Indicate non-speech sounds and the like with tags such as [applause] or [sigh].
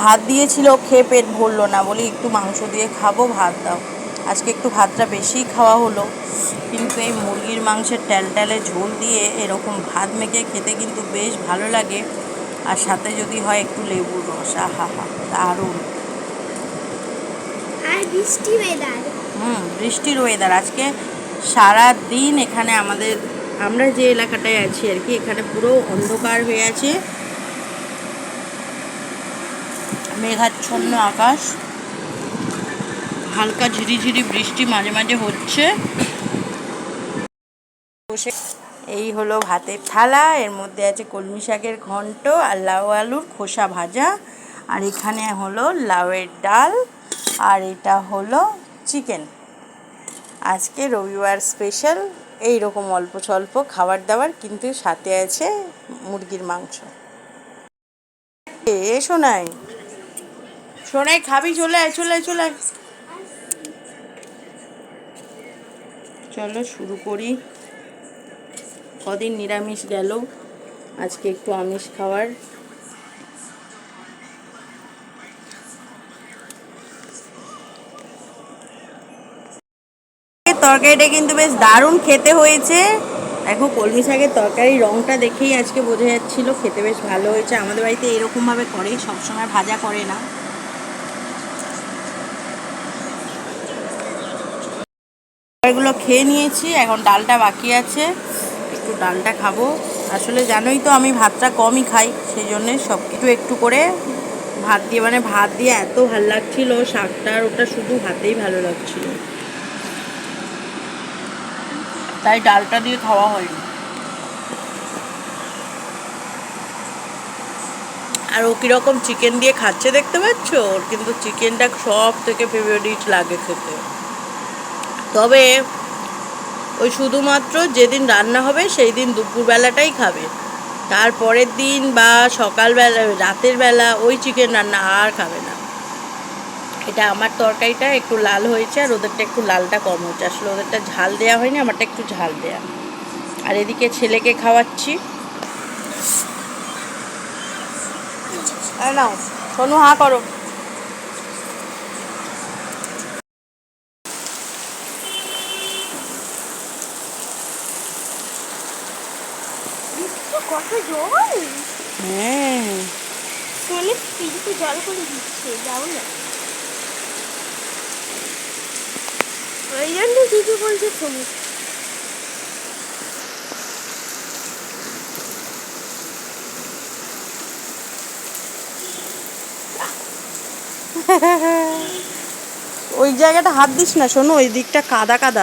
ভাত দিয়েছিল খেয়ে পেট ভরলো না। বলি একটু মাংস দিয়ে খাব ভাত দাও। আজকে একটু ভাতটা বেশিই খাওয়া হলো। কিন্তু এই মুরগির মাংসের ট্যালট্যালে ঝোল দিয়ে এরকম ভাত মেখে খেতে কিন্তু বেশ ভালো লাগে। আর সাথে যদি হয় একটু লেবুর রস। আহা হা দারুণ। আর বৃষ্টি ওয়েদার হুম বৃষ্টির ওয়েদার আজকে সারা দিন এখানে আমাদের আমরা যে এলাকাটায় আছি আর কি এখানে পুরো অন্ধকার হয়ে আছে। মেঘাচ্ছন্ন আকাশ। হালকা ঝিরিঝিরি বৃষ্টি মাঝে মাঝে হচ্ছে। এই হলো ভাতের থালা, এর মধ্যে আছে কলমি শাকের ঘন্ট আর লাউ আলুর খোসা ভাজা। আর এখানে হলো লাউয়ের ডাল, আর এটা হলো চিকেন। আজকে রবিবার স্পেশাল এই রকম অল্প স্বল্প খাবার দাবার, কিন্তু সাথে আছে মুরগির মাংস। এ শোনাই শোনাই, খাবি, চলে আয় চলে আয়, চলে চলো শুরু করি। কদিন নিরামিষ গেল, আজকে একটু আমিষ খাওয়ার। তরকারিটা কিন্তু বেশ দারুণ খেতে হয়েছে। দেখো, কলমি শাকের তরকারির রঙটা দেখেই আজকে বোঝা যাচ্ছিল, খেতে বেশ ভালো হয়েছে। আমাদের বাড়িতে এরকমভাবে করে সবসময় ভাজা করে না। এগুলো খেয়ে নিয়েছি, এখন ডালটা বাকি আছে। একটু ডালটা খাব। আসলে জানোই তো আমি ভাতটা কমই খাই, সেই জন্যে সব কিছু একটু করে ভাত দিয়ে মানে ভাত দিয়ে এত ভালো লাগছিল আর ওটা শুধু ভাতেই ভালো লাগছিল। তাই ডালটা দিয়ে খাওয়া হয়নি। আর ও কীরকম চিকেন দিয়ে খাচ্ছে দেখতে পাচ্ছ? ওর কিন্তু চিকেনটা সব থেকে ফেভারিট লাগে খেতে। তবে ওই শুধুমাত্র যেদিন রান্না হবে সেই দিন দুপুরবেলাটাই খাবে। তারপরের দিন বা সকালবেলা, রাতের বেলা ওই চিকেন রান্না আর খাবে না। এটা আমার তরকারিটা একটু লাল হয়েছে আর ওদেরটা একটু লালটা কম হচ্ছে আসলে ওদেরটা ঝাল দেওয়া হয়নি, আমারটা একটু ঝাল দেয়া। আর এদিকে ছেলেকে খাওয়াচ্ছি। নাও, সোনু, হা করো। কত জল? হ্যাঁ। সোনি পিড়িতে জল করে দিচ্ছে যাও না। ওই জন্য দিদি বলছে সোনি [laughs] ওই জায়গাটা হাত দিস না শোনো ওই দিকটা কাদা কাদা।